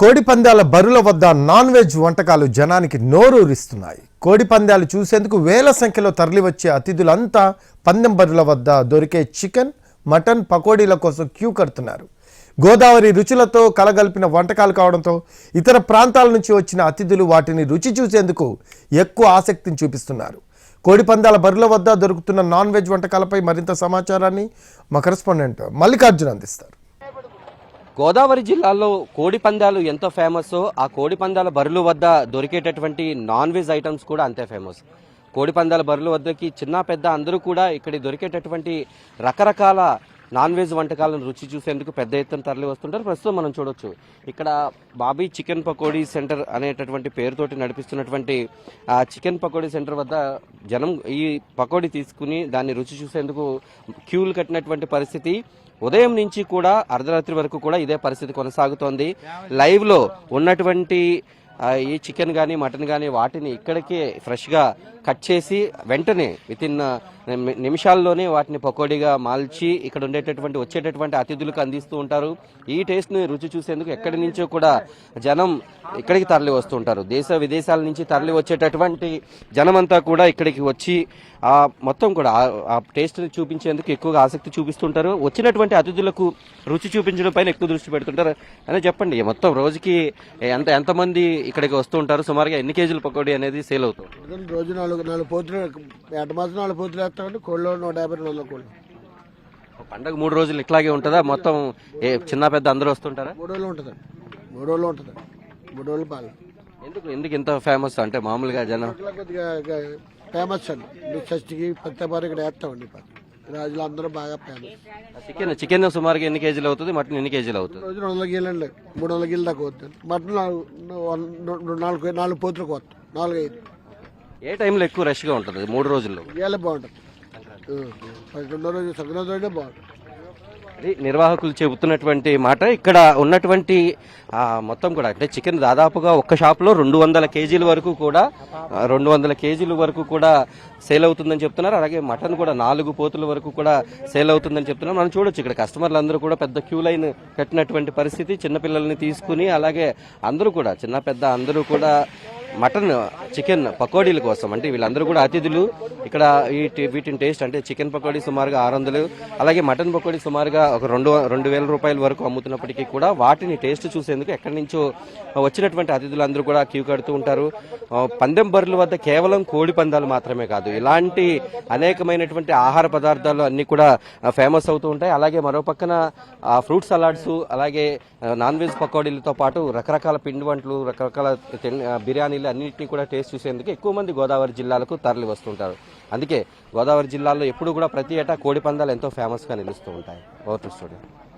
కోడిపందాల బరుల వద్ద non veg వంటకాలు జనానికి నోరూరిస్తున్నాయి. కోడి పందాలు చూసేందుకు వేల సంఖ్యలో తరలివచ్చే అతిథులంతా పందెం బరుల వద్ద దొరికే చికెన్ మటన్ పకోడీల కోసం క్యూ కడుతున్నారు. గోదావరి రుచులతో కలగలిపిన వంటకాలు కావడంతో ఇతర ప్రాంతాల నుంచి వచ్చిన అతిథులు వాటిని రుచి చూసేందుకు ఎక్కువ ఆసక్తిని చూపిస్తున్నారు. కోడిపందాల బరుల వద్ద దొరుకుతున్న నాన్ వెజ్ వంటకాలపై మరింత సమాచారాన్ని మా కరెస్పాండెంట్ మల్లికార్జున అందిస్తారు. గోదావరి జిల్లాలో కోడి పందాలు ఎంతో ఫేమస్. ఆ కోడి పందాల బరులు వద్ద దొరికేటటువంటి నాన్ వెజ్ ఐటమ్స్ కూడా అంతే ఫేమస్. కోడి పందాల బరులు వద్దకి చిన్న పెద్ద అందరూ కూడా ఇక్కడ దొరికేటటువంటి రకరకాల నాన్ వెజ్ వంటకాలను రుచి చూసేందుకు పెద్ద ఎత్తున తరలి వస్తుంటారు. ప్రస్తుతం మనం చూడొచ్చు. ఇక్కడ బాబీ చికెన్ పకోడీ సెంటర్ అనేటటువంటి పేరుతోటి నడిపిస్తున్నటువంటి ఆ చికెన్ పకోడీ సెంటర్ వద్ద జనం ఈ పకోడీ తీసుకుని దాన్ని రుచి చూసేందుకు క్యూలు కట్టినటువంటి పరిస్థితి. ఉదయం నుంచి కూడా అర్ధరాత్రి వరకు కూడా ఇదే పరిస్థితి కొనసాగుతోంది. లైవ్లో ఉన్నటువంటి ఈ చికెన్ కానీ మటన్ కానీ వాటిని ఇక్కడికే ఫ్రెష్గా కట్ చేసి వెంటనే వితిన్ నిమిషాల్లోనే వాటిని పకోడీగా మాల్చి ఇక్కడ ఉండేటటువంటి వచ్చేటటువంటి అతిథులకు అందిస్తూ ఉంటారు. ఈ టేస్ట్ని రుచి చూసేందుకు ఎక్కడి నుంచో కూడా జనం ఇక్కడికి తరలి వస్తుంటారు దేశ విదేశాల నుంచి తరలి వచ్చేటటువంటి జనమంతా కూడా ఇక్కడికి వచ్చి ఆ మొత్తం కూడా ఆ- టేస్ట్ని చూపించేందుకు ఎక్కువగా ఆసక్తి చూపిస్తుంటారు వచ్చినటువంటి అతిథులకు రుచి చూపించడం పైన ఎక్కువ దృష్టి పెడుతుంటారు. అని చెప్పండి మొత్తం రోజుకి ఎంత ఎంతమంది ఇక్కడికి వస్తూ ఉంటారు? సుమారుగా ఎన్ని కేజీల పకోడీ అనేది సేల్ అవుతుంది? రోజు నాలుగు నాలుగు పోతులు ఎంట మాసం నాలుగు పోతులు వేస్తామంటే కోళ్ళు నూట యాభై రెండు వందల కోళ్ళు. పండగ మూడు రోజులు ఇట్లాగే ఉంటుందా? మొత్తం ఏ చిన్న పెద్ద అందరూ వస్తుంటారా? మూడు రోజులు ఉంటుందండి మూడు రోజులు ఉంటుంది. మూడు రోజులు పాలు. ఎందుకు ఎందుకు ఇంత ఫేమస్ అంటే మామూలుగా జనం? ఇట్లా కొద్దిగా ఫేమస్ అండి. మీ షష్టికి పత్తిపారు ఇక్కడ వేస్తామండి ఈ రాజులు అందరూ బాగా ఫేమస్ చికెన్ చికెన్ సుమారుగా ఎన్ని కేజీలు అవుతుంది? మటన్ ఎన్ని కేజీలు అవుతుంది? రోజు రెండు వందల గీళ్ళు అండి. మూడు వందల గీళ్ళు దాకా వద్దండి మటన్ నాలుగు నాలుగు నాలుగు పోతులకు వస్తాం నాలుగు ఐదు ఏ టైంలో ఎక్కువ రష్గా ఉంటుంది? మూడు రోజుల్లో? గీళ్ళే బాగుంటుంది. రెండో రోజు సంక్రాంతి బాగుంటుంది. నిర్వాహకులు చెబుతున్నటువంటి మాట ఇక్కడ ఉన్నటువంటి మొత్తం కూడా అంటే చికెన్ దాదాపుగా ఒక్క షాప్లో రెండు వందల కేజీల వరకు కూడా రెండు వందల కేజీల వరకు కూడా సేల్ అవుతుందని చెప్తున్నారు. అలాగే మటన్ కూడా నాలుగు పోతుల వరకు కూడా సేల్ అవుతుందని చెప్తున్నారు. మనం చూడొచ్చు ఇక్కడ కస్టమర్లు అందరూ కూడా పెద్ద క్యూ లైన్ కట్టినటువంటి పరిస్థితి చిన్నపిల్లల్ని తీసుకుని అలాగే అందరూ కూడా చిన్న పెద్ద అందరూ కూడా మటన్ చికెన్ పకోడీల కోసం. అంటే వీళ్ళందరూ కూడా అతిథులు. ఇక్కడ ఈ వీటిని టేస్ట్ అంటే చికెన్ పకోడీ సుమారుగా ఆరు వందలు అలాగే మటన్ పకోడీ సుమారుగా ఒక రెండు రెండు వేల రూపాయల వరకు అమ్ముతున్నప్పటికీ కూడా వాటిని టేస్ట్ చూసేందుకు ఎక్కడి నుంచో వచ్చినటువంటి అతిథులందరూ కూడా క్యూ కడుతూ ఉంటారు. పందెం బర్రెల వద్ద కేవలం కోడి పందాలు మాత్రమే కాదు ఇలాంటి అనేకమైనటువంటి ఆహార పదార్థాలు అన్నీ కూడా ఫేమస్ అవుతూ ఉంటాయి. అలాగే మరో పక్కన ఫ్రూట్ సలాడ్స్ అలాగే నాన్ వెజ్ పకోడీలతో పాటు రకరకాల పిండి వంటలు రకరకాల బిర్యానీలు ఆ, అన్నింటినీ కూడా టేస్ట్ చూసేందుకు ఎక్కువ మంది గోదావరి జిల్లాలకు తరలి వస్తుంటారు. అందుకే గోదావరి జిల్లాలో ఎప్పుడు కూడా ప్రతి ఏటా కోడి పందాలు ఎంతో ఫేమస్గా నిలుస్తూ ఉంటాయి. Voter studio.